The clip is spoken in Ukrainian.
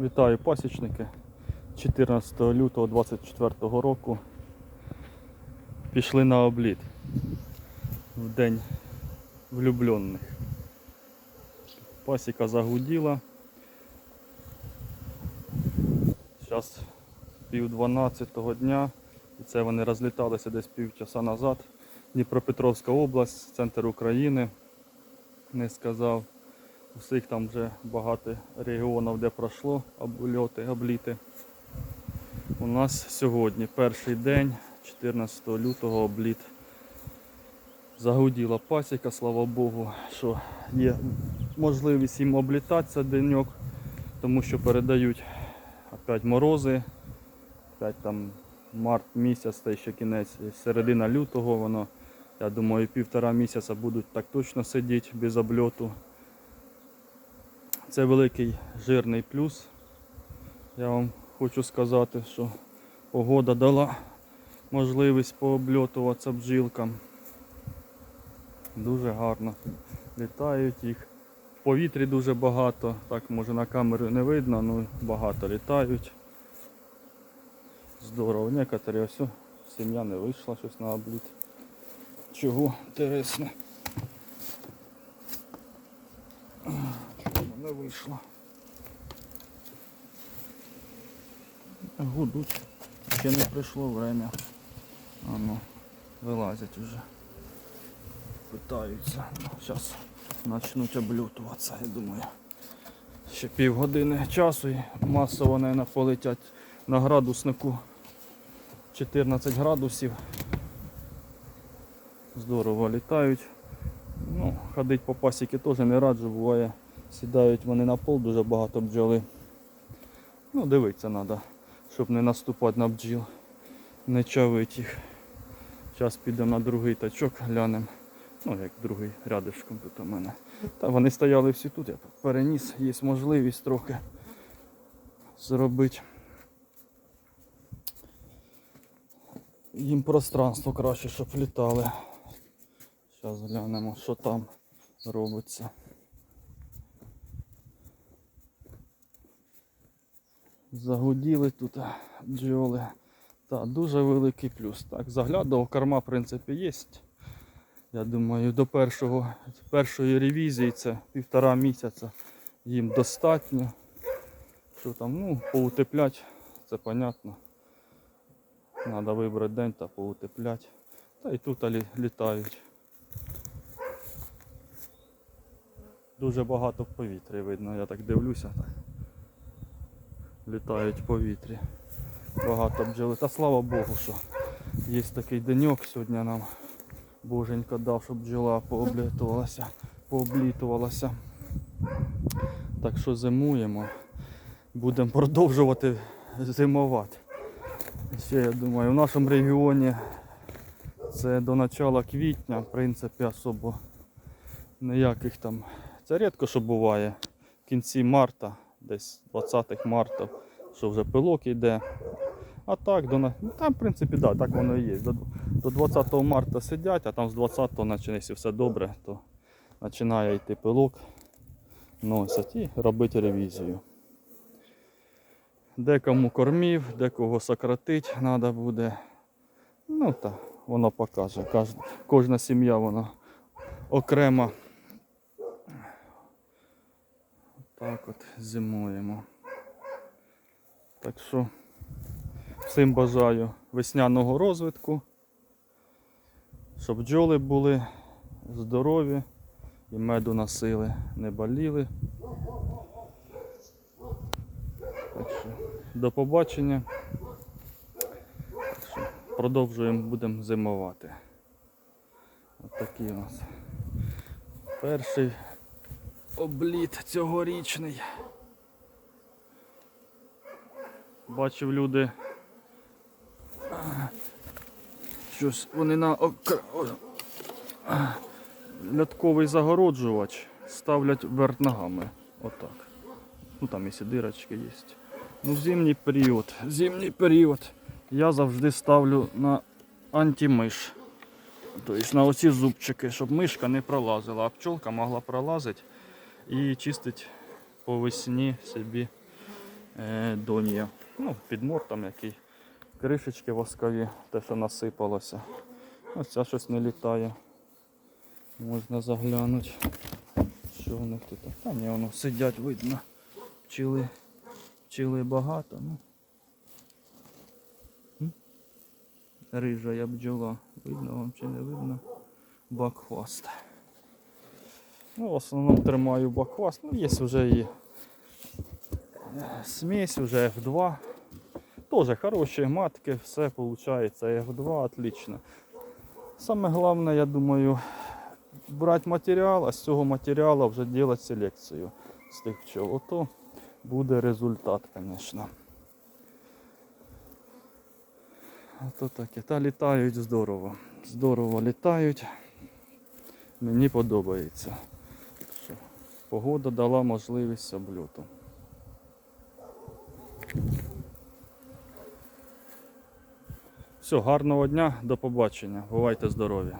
Вітаю пасічники. 14 лютого 24 року пішли на обліт в день влюблених. Пасіка загуділа. Зараз пів 12 дня. І це вони розліталися десь півчаса назад. Дніпропетровська область, центр України. Не сказав. У всіх там вже багато регіонів, де пройшло обльоти, обліти. У нас сьогодні перший день, 14 лютого обліт. Загуділа пасіка, слава Богу, що є можливість їм облітатися деньок, тому що передають опять морози, опять там март місяць, та ще кінець, середина лютого воно, я думаю, півтора місяця будуть так точно сидіти без обльоту. Це великий жирний плюс. Я вам хочу сказати, що погода дала можливість пообльотуватися бджілкам. Дуже гарно літають їх. В повітрі дуже багато, так може на камеру не видно, але багато літають. Здорово, некоторі ось сім'я не вийшла щось на обліт. Чого інтересно. Вийшло? Гудуть. Ще не прийшло время. А ну, вилазять уже. Питаються. Зараз почнуть облютуватися, я думаю. Ще півгодини часу і масово, мабуть, полетять на градуснику 14 градусів. Здорово літають. Ну, ходить по пасіки теж не раджу, буває. Сідають вони на пол, дуже багато бджоли. Ну, дивитися треба, щоб не наступати на бджіл, не чавить їх. Зараз підемо на другий тачок, глянемо. Ну, як другий рядишком тут у мене. Та вони стояли всі тут, я переніс, є можливість трохи зробити. Їм пространство краще, щоб літали. Зараз глянемо, що там робиться. Загуділи тут бджоли. Так, дуже великий плюс. Так, заглядав, корма в принципі є. Я думаю, до першого, першої ревізії це півтора місяця їм достатньо. Що там, ну, поутеплять, це понятно. Треба вибрати день та поутеплять. Та і тут лі- літають. Дуже багато в повітрі видно, я так дивлюся. Так. Літають в повітрі. Багато бджоли. Та слава Богу, що є такий деньок сьогодні нам. Боженька дав, щоб бджола пооблітувалася, пооблітувалася. Так що зимуємо. Будемо продовжувати зимувати. Ще я думаю, в нашому регіоні це до начала квітня, в принципі, особо ніяких там. Це рідко що буває. В кінці марта, десь 20 марта, що вже пилок йде. А так, до, ну, там, в принципі, да, так воно і є. До, до 20 марта сидять, а там з 20-го, наче якщо все добре, то починає йти пилок, носять і робити ревізію. Декому кормів, декого сократить треба буде. Ну так, воно покаже. Кожна, сім'я вона окремо. Так от зимуємо. Так що всім бажаю весняного розвитку, щоб бджоли були здорові і меду носили, не боліли. Так що до побачення. Так що продовжуємо, будемо зимувати. Такий у нас перший обліт цьогорічний. Бачив люди. Щось вони на о- загороджувач ставлять вверх ногами. Отак. Ну там і дирочки є. Ну, в зимній період. Зимній період я завжди ставлю на антимиш. Тобто на оці зубчики, щоб мишка не пролазила, а пчолка могла пролазити і чистити по весні собі е, донія. Ну, підмор там який. Кришечки воскові, те, що насипалося. Ось ця щось не літає. Можна заглянути. Що в них тут? Та ні, воно сидять, видно. Пчели, пчели багато. Ну. Рижа я бджола. Видно вам чи не видно? Бакхваст. Ну, в основному тримаю бакхваст. Ну, є вже і е, смесь, вже F2. Тоже хороші матки, все виходить. F2 отлично. Саме головне, я думаю, брати матеріал, а з цього матеріалу вже робити селекцію з тих пчол. Ото буде результат, звісно. Ото таке. Та літають здорово. Здорово літають. Мені подобається. Погода дала можливість обльоту. Все, гарного дня, до побачення. Бувайте здорові.